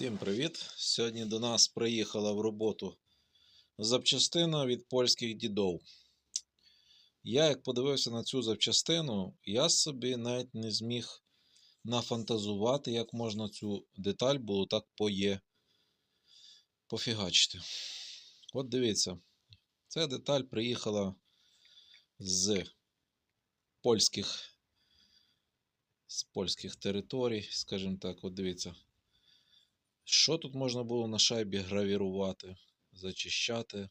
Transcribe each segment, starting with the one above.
Всім привіт! Сьогодні до нас приїхала в роботу запчастина від польських дідов. Я, як подивився на цю запчастину, я собі навіть не зміг нафантазувати, як можна цю деталь було так поє пофігачити. От дивіться, ця деталь приїхала з польських, з польських територій, скажімо так, от дивіться. Що тут можна було на шайбі гравірувати, зачищати?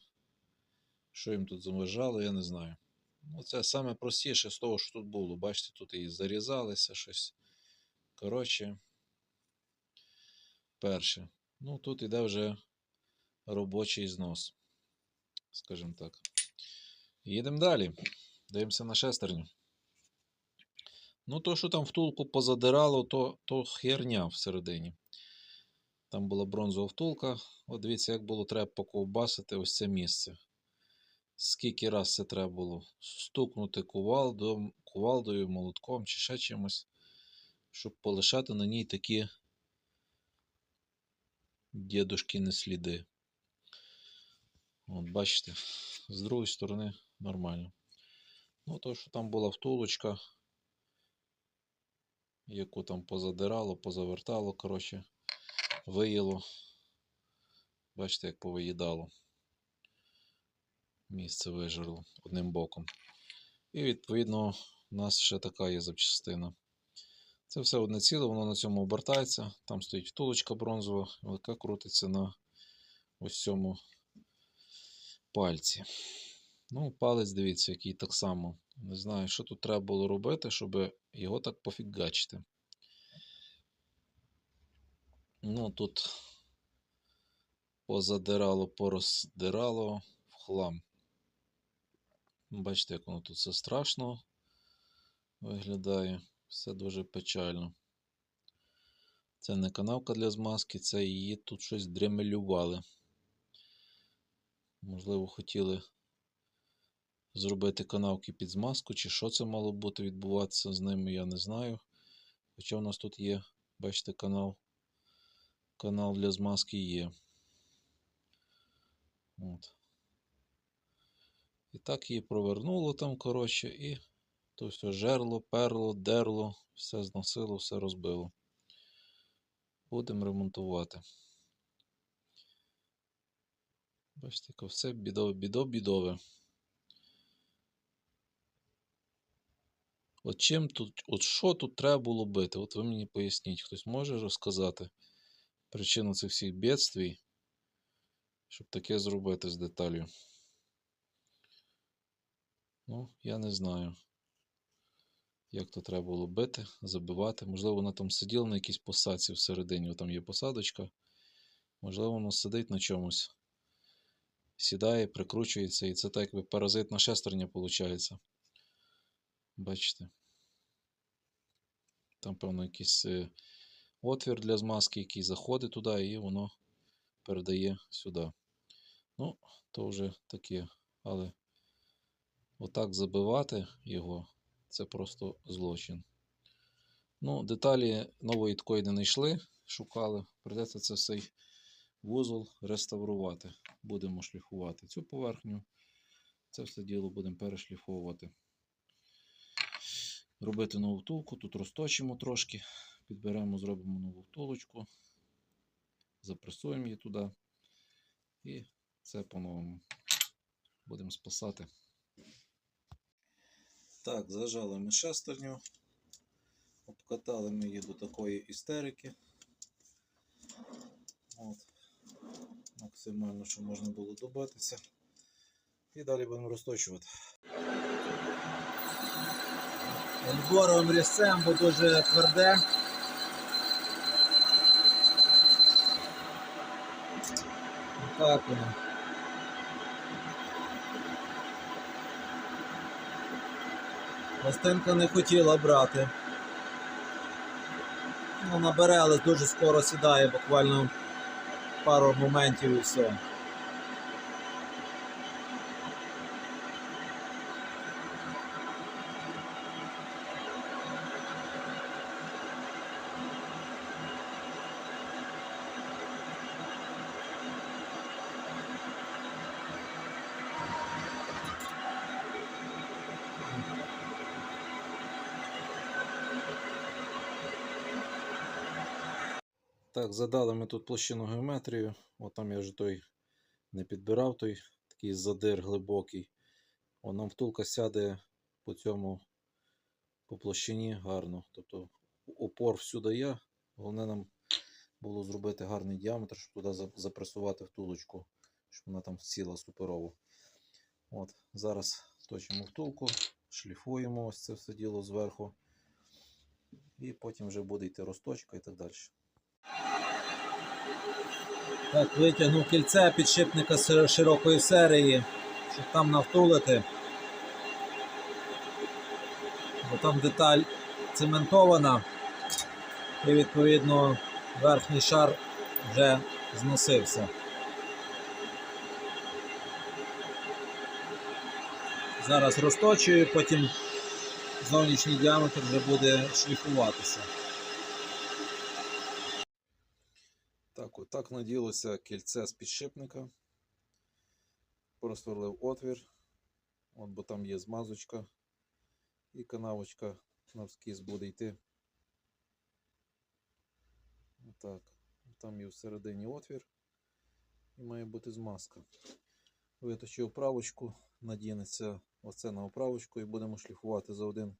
Що їм тут заважало, я не знаю. Ну, це саме простіше з того, що тут було. Бачите, тут і зарізалися щось. Коротше, перше. Ну, тут іде вже робочий знос. Скажімо так. Їдемо далі. Дивимося на шестерню. Ну, то, що там втулку позадирало, то, то херня всередині. Там була бронзова втулка. От дивіться, як було треба поковбасити ось це місце. Скільки раз це треба було стукнути кувалдою, кувалдою, молотком чи ще чимось, щоб полишати на ній такі дідушкіни сліди. От, бачите, з другої сторони нормально. Ну, то, що там була втулочка, яку там позадирало, позавертало, коротше виїло. Бачите, як повиїдало. Місце вижерло одним боком. І відповідно у нас ще така є запчастина. Це все одне ціле, воно на цьому обертається. Там стоїть втулочка бронзова, яка крутиться на ось цьому пальці. Ну, палець, дивіться, який так само. Не знаю, що тут треба було робити, щоб його так пофігачити. Ну, тут позадирало, пороздирало в хлам. Бачите, як воно тут все страшно виглядає. Все дуже печально. Це не канавка для змазки, це її тут щось дремелювали. Можливо, хотіли зробити канавки під змазку, чи що це мало бути відбуватися з ними, я не знаю. Хоча у нас тут є, бачите, канал канал для змазки є. От. І так її провернуло там, коротше, і то все жерло, перло, дерло, все зносило, все розбило. Будемо ремонтувати. Бачите, все бідо, бідо, бідове. От чим тут, от що тут треба було бити? От ви мені поясніть, хтось може розказати причину цих всіх бідствій, щоб таке зробити з деталью. Ну, я не знаю, як то треба було бити, забивати. Можливо, вона там сиділа на якійсь посадці всередині, там є посадочка. Можливо, воно сидить на чомусь, сідає, прикручується, і це так якби паразитна шестерня виходить. Бачите? Там, певно, якісь е, отвір для змазки, який заходить туди, і воно передає сюди. Ну, то вже таке. Але отак забивати його це просто злочин. Ну, деталі нової такої не знайшли, шукали. Придеться це цей вузол реставрувати. Будемо шліфувати цю поверхню. Це все діло будемо перешліфовувати. Робити нову втулку, тут розточимо трошки. Підберемо, зробимо нову втулочку, запресуємо її туди. І це по-новому будемо спасати. Так, зажали ми шестерню, обкатали ми її до такої істерики. От. Максимально, що можна було добитися. І далі будемо розточувати. Ельборовим різцем, бо дуже тверде. Так воно. Пластинка не хотіла брати. Ну, набере, але дуже скоро сідає, буквально пару моментів і все. Так, задали ми тут площину геометрію. От там я вже той не підбирав, той такий задир глибокий. О, нам втулка сяде по цьому по площині гарно. Тобто опор всюди є. Головне нам було зробити гарний діаметр, щоб туди запресувати втулочку, щоб вона там сіла суперово. От, зараз точимо втулку, шліфуємо ось це все діло зверху. І потім вже буде йти розточка і так далі. Так, витягнув кільце підшипника з широкої серії, щоб там навтулити. Бо там деталь цементована, і відповідно верхній шар вже зносився. Зараз розточую, потім зовнішній діаметр вже буде шліфуватися. Так, наділося кільце з підшипника. Просверлив отвір. От, бо там є змазочка. І канавочка навскіз буде йти. Отак. Там є всередині отвір. І має бути змазка. Виточив оправочку, надінеться оце на оправочку і будемо шліфувати за один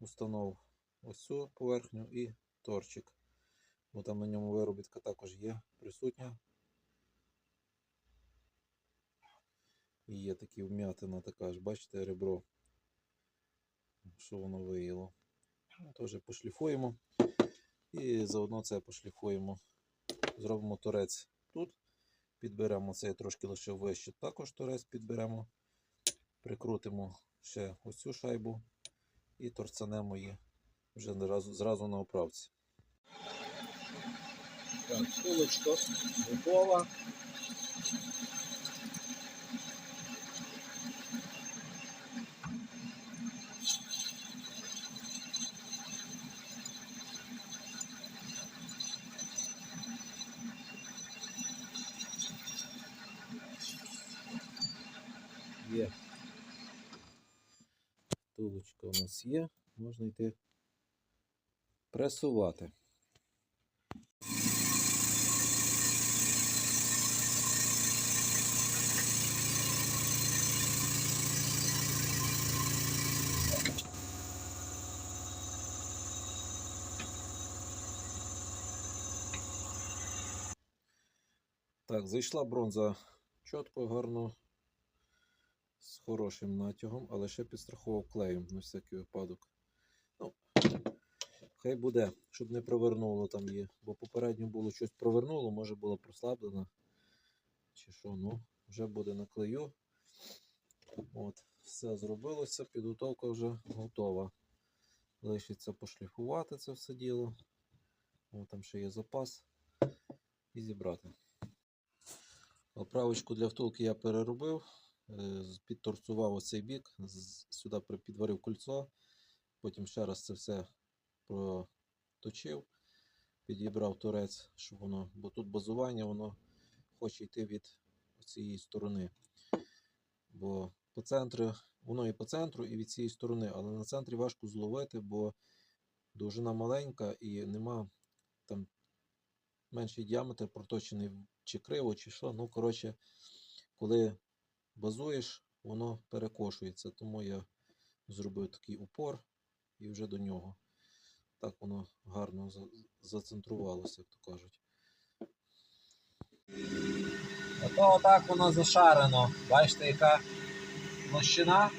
установ ось цю поверхню і торчик бо там на ньому виробітка також є присутня. І є такі вм'ятина така ж, бачите, ребро, що воно виїло. Теж пошліфуємо. І заодно це пошліфуємо. Зробимо торець тут. Підберемо цей трошки лише вище. Також торець підберемо. Прикрутимо ще ось цю шайбу і торцанемо її вже зразу на оправці. Так, стулочка готова. Є. Тулочка у нас є, можна йти пресувати. Так, зайшла бронза чітко, гарно, з хорошим натягом, але ще підстраховував клеєм на всякий випадок. Ну, хай буде, щоб не провернуло там її, бо попередньо було щось провернуло, може було прослаблено. Чи що, ну, вже буде на клею. От, все зробилося, підготовка вже готова. Лишиться пошліфувати це все діло. О, там ще є запас. І зібрати. Оправочку для втулки я переробив, е, підторцував оцей бік, сюди підварив кольцо, потім ще раз це все проточив, підібрав торець, щоб воно, бо тут базування, воно хоче йти від цієї сторони. Бо по центру, воно і по центру, і від цієї сторони, але на центрі важко зловити, бо довжина маленька і нема там менший діаметр проточений чи криво, чи що. Ну, коротше, коли базуєш, воно перекошується. Тому я зробив такий упор і вже до нього. Так воно гарно зацентрувалося, як то кажуть. Ото отак воно зашарено. Бачите, яка площина.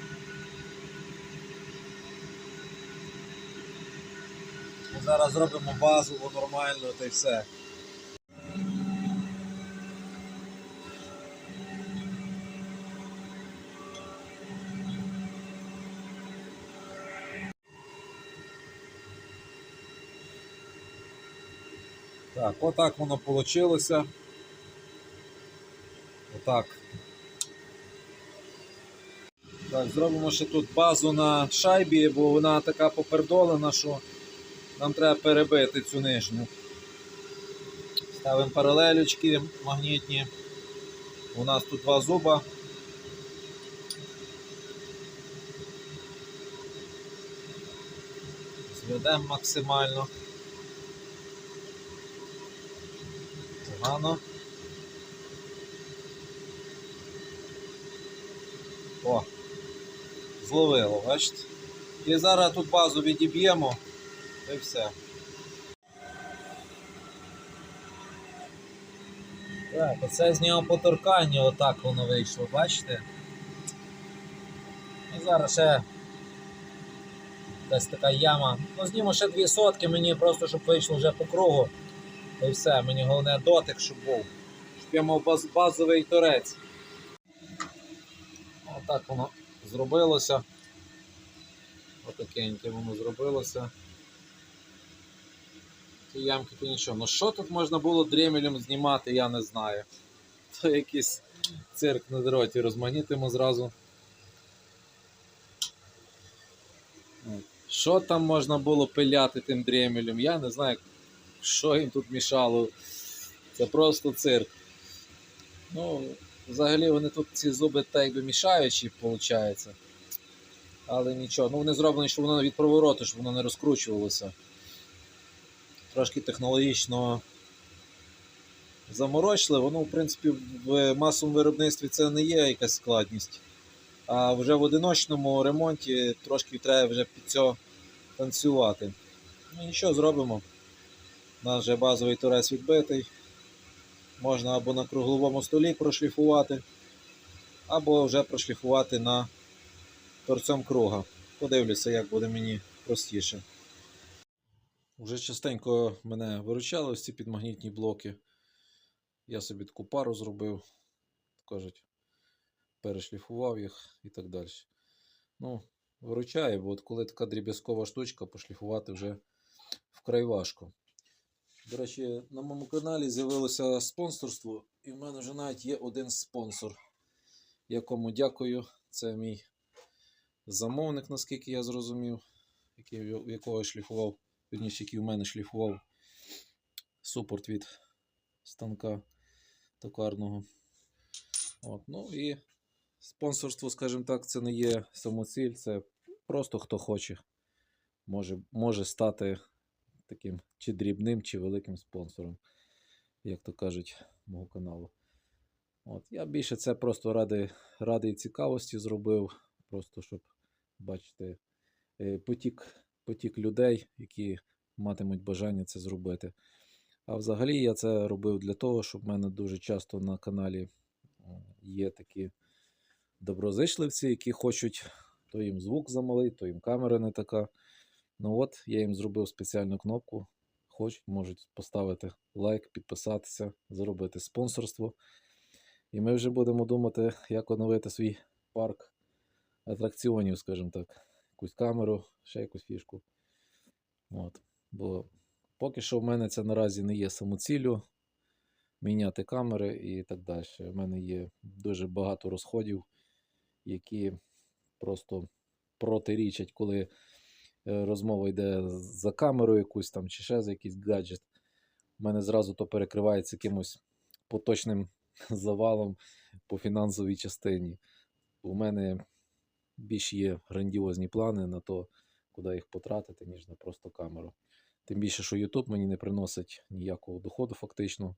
Зараз зробимо базову нормальну та й все. Так, отак воно вийшло. Отак. Так, зробимо ще тут базу на шайбі, бо вона така попердолена, що нам треба перебити цю нижню. Ставимо паралелечки магнітні. У нас тут два зуба. Зведемо максимально. Погано. О, зловило, бачите? І зараз тут базу відіб'ємо і все. Так, оце з нього поторкання, отак воно вийшло, бачите? І зараз ще десь така яма. Ну, знімо ще дві сотки, мені просто щоб вийшло вже по кругу. І все, мені головне дотик, щоб був. Щоб я мав баз- базовий торець. Отак воно зробилося. Отакеньке воно зробилося. Ці ямки то нічого. Ну що тут можна було дремелем знімати, я не знаю. То якийсь цирк на дроті. Розманітимо зразу. Що там можна було пиляти тим дремелем? Я не знаю, що їм тут мішало. Це просто цирк. Ну, взагалі вони тут ці зуби так якби мішаючі, виходить. Але нічого. Ну вони зроблені, щоб воно від провороту, щоб воно не розкручувалося. Трошки технологічно заморочливо. Ну, в принципі, в масовому виробництві це не є якась складність. А вже в одиночному ремонті трошки треба вже під цього танцювати. Ну нічого зробимо. У нас вже базовий турець відбитий. Можна або на кругловому столі прошліфувати, або вже прошліфувати на торцем круга. Подивлюся, як буде мені простіше. Вже частенько мене виручали ось ці підмагнітні блоки. Я собі таку пару зробив, кажуть, перешліфував їх і так далі. Ну, виручає, бо от коли така дріб'язкова штучка, пошліфувати вже вкрай важко. До речі, на моєму каналі з'явилося спонсорство, і в мене вже навіть є один спонсор, якому дякую. Це мій замовник, наскільки я зрозумів, який, якого я шліфував, вірніше, який у мене шліфував супорт від станка токарного. От, ну і спонсорство, скажімо так, це не є самоціль, це просто хто хоче, може, може стати таким чи дрібним, чи великим спонсором, як то кажуть, мого каналу. От, я більше це просто ради, ради і цікавості зробив, просто щоб бачити е, потік, потік людей, які матимуть бажання це зробити. А взагалі я це робив для того, щоб в мене дуже часто на каналі є такі доброзичливці, які хочуть то їм звук замалий, то їм камера не така. Ну от, я їм зробив спеціальну кнопку. Хочуть, можуть поставити лайк, підписатися, зробити спонсорство. І ми вже будемо думати, як оновити свій парк атракціонів, скажімо так. Якусь камеру, ще якусь фішку. От. Бо поки що в мене це наразі не є самоціллю міняти камери і так далі. У мене є дуже багато розходів, які просто протирічать, коли розмова йде за камеру якусь там чи ще за якийсь гаджет. У мене зразу то перекривається якимось поточним завалом по фінансовій частині. У мене більш є грандіозні плани на то, куди їх потратити, ніж на просто камеру. Тим більше, що YouTube мені не приносить ніякого доходу, фактично.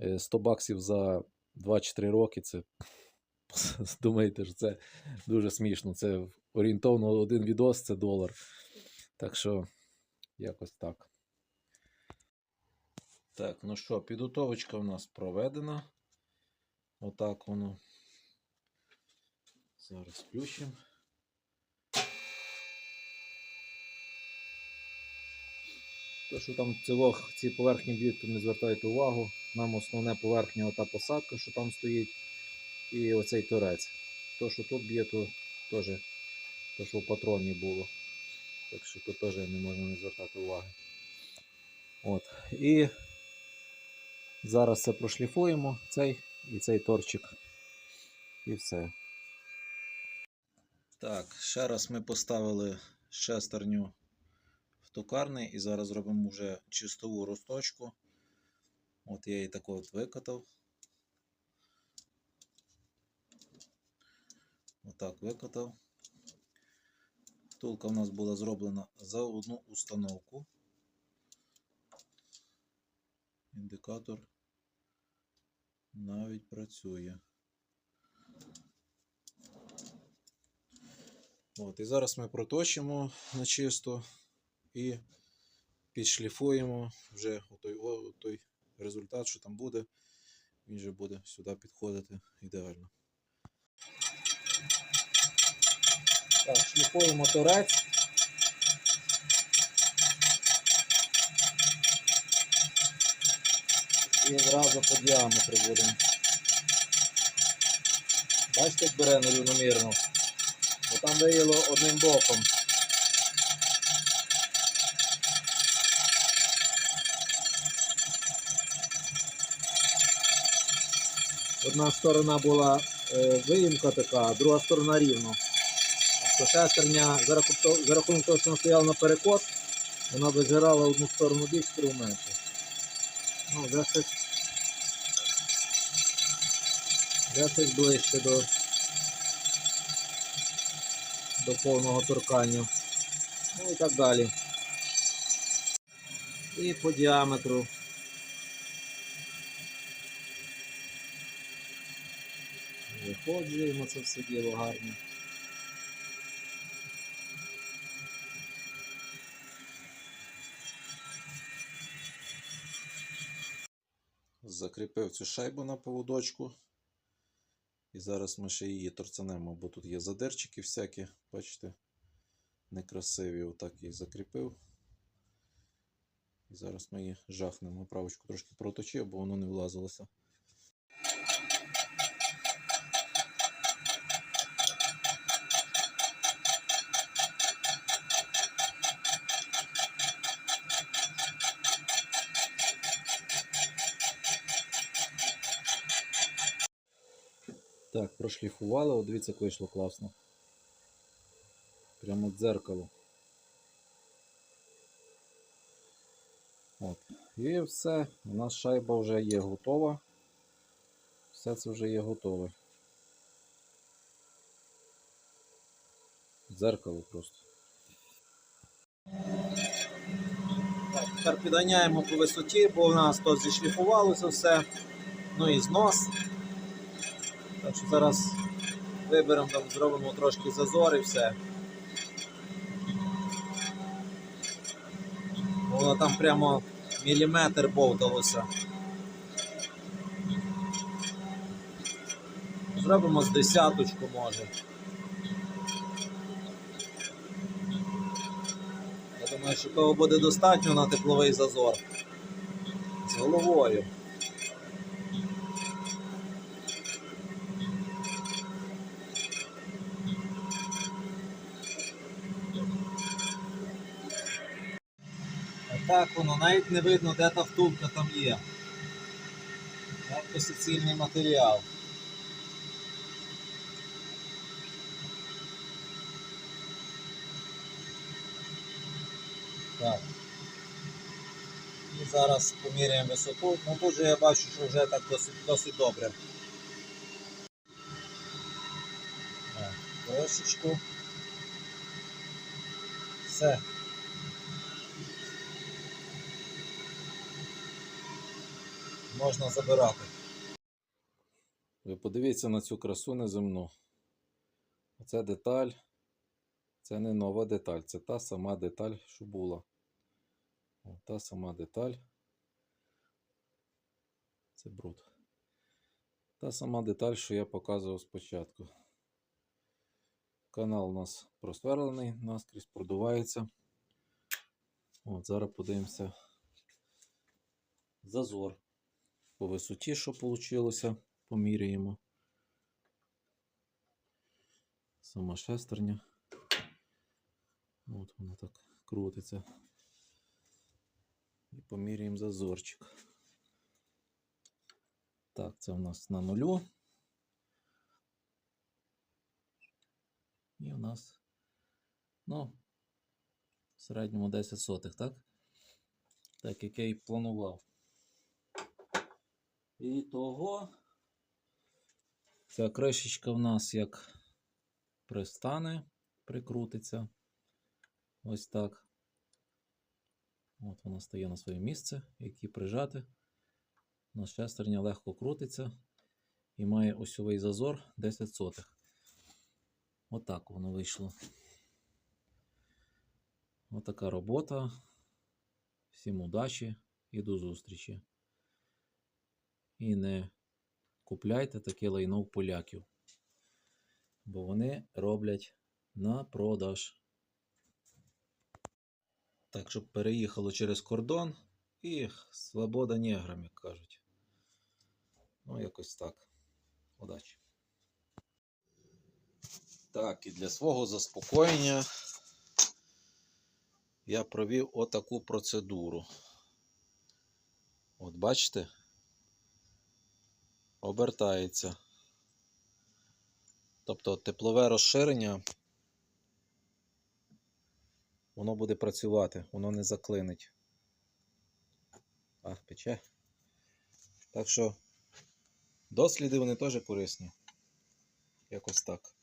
Е, 100 баксів за 2-3 роки це думаєте, що це дуже смішно. Це орієнтовно один відос це долар. Так що, якось так. Так, ну що, підготовочка у нас проведена. Отак воно. Зараз включимо. То, що там цілох, ці поверхні б'ють, то не звертайте увагу. Нам основне поверхня ота посадка, що там стоїть, і оцей торець. То, що тут б'є, то теж то, що в патроні було. Так що тут теж не можна не звертати уваги. От. І зараз це прошліфуємо, цей і цей торчик. І все. Так, ще раз ми поставили шестерню в токарний і зараз робимо вже чистову розточку. От я її так от викатав. Отак викатав. Втулка у нас була зроблена за одну установку. Індикатор навіть працює. От, і зараз ми проточимо на чисто і підшліфуємо вже той, той результат, що там буде. Він вже буде сюди підходити ідеально. Так, шліфуємо торець. І одразу по діаметру будемо. Бачите, як бере нерівномірно. Бо там виїло одним боком. Одна сторона була виїмка така, друга сторона рівно. Тобто шестерня за рахунок, того- що вона стояла наперекос, вона визирала одну сторону більш, другу менше. Ну, вже щось ближче до, до повного торкання. Ну і так далі. І по діаметру. Виходжуємо це все діло гарно. Закріпив цю шайбу на поводочку. І зараз ми ще її торцанемо, бо тут є задирчики всякі, бачите, некрасиві. Отак її закріпив. І зараз ми її жахнемо. Правочку трошки проточив, бо воно не влазилося. Так, прошліфували, от дивіться, як вийшло класно. Прямо дзеркало. От. І все, у нас шайба вже є готова. Все це вже є готове. Дзеркало просто. Так, тепер підганяємо по висоті, бо у нас то зішліфувалося все. Ну і знос. Так що зараз виберемо там, зробимо трошки зазор і все. Воно там прямо міліметр бовталося. Зробимо з десяточку може. Я думаю, що того буде достатньо на тепловий зазор. З головою. Так воно навіть не видно, де та втулка там є. Як суцільний матеріал. Так. І зараз поміряємо висоту. Ну тут же я бачу, що вже так досить, досить добре. Так, трошечку. Все. Можна забирати. Ви подивіться на цю красу неземну. Оце деталь. Це не нова деталь, це та сама деталь, що була. О, та сама деталь. Це бруд. Та сама деталь, що я показував спочатку. Канал у нас просверлений, наскрізь продувається. От, зараз подивимося зазор по висоті, що вийшло, поміряємо. Сама шестерня. От вона так крутиться. І поміряємо зазорчик. Так, це у нас на нулю. І у нас, ну, в середньому 10 сотих, так? Так, як я і планував. І того ця кришечка в нас як пристане, прикрутиться. Ось так. От вона стає на своє місце, які прижати. У нас шестерня легко крутиться, і має осьовий зазор 10 сотих. Отак воно вийшло. Отака робота. Всім удачі і до зустрічі. І не купляйте таке лайно в поляків. Бо вони роблять на продаж. Так, щоб переїхало через кордон і свобода неграм, як кажуть. Ну, якось так. Удачі. Так, і для свого заспокоєння я провів отаку процедуру. От бачите? Обертається. Тобто теплове розширення воно буде працювати, воно не заклинить. Ах, пече. Так що досліди вони теж корисні. Якось так.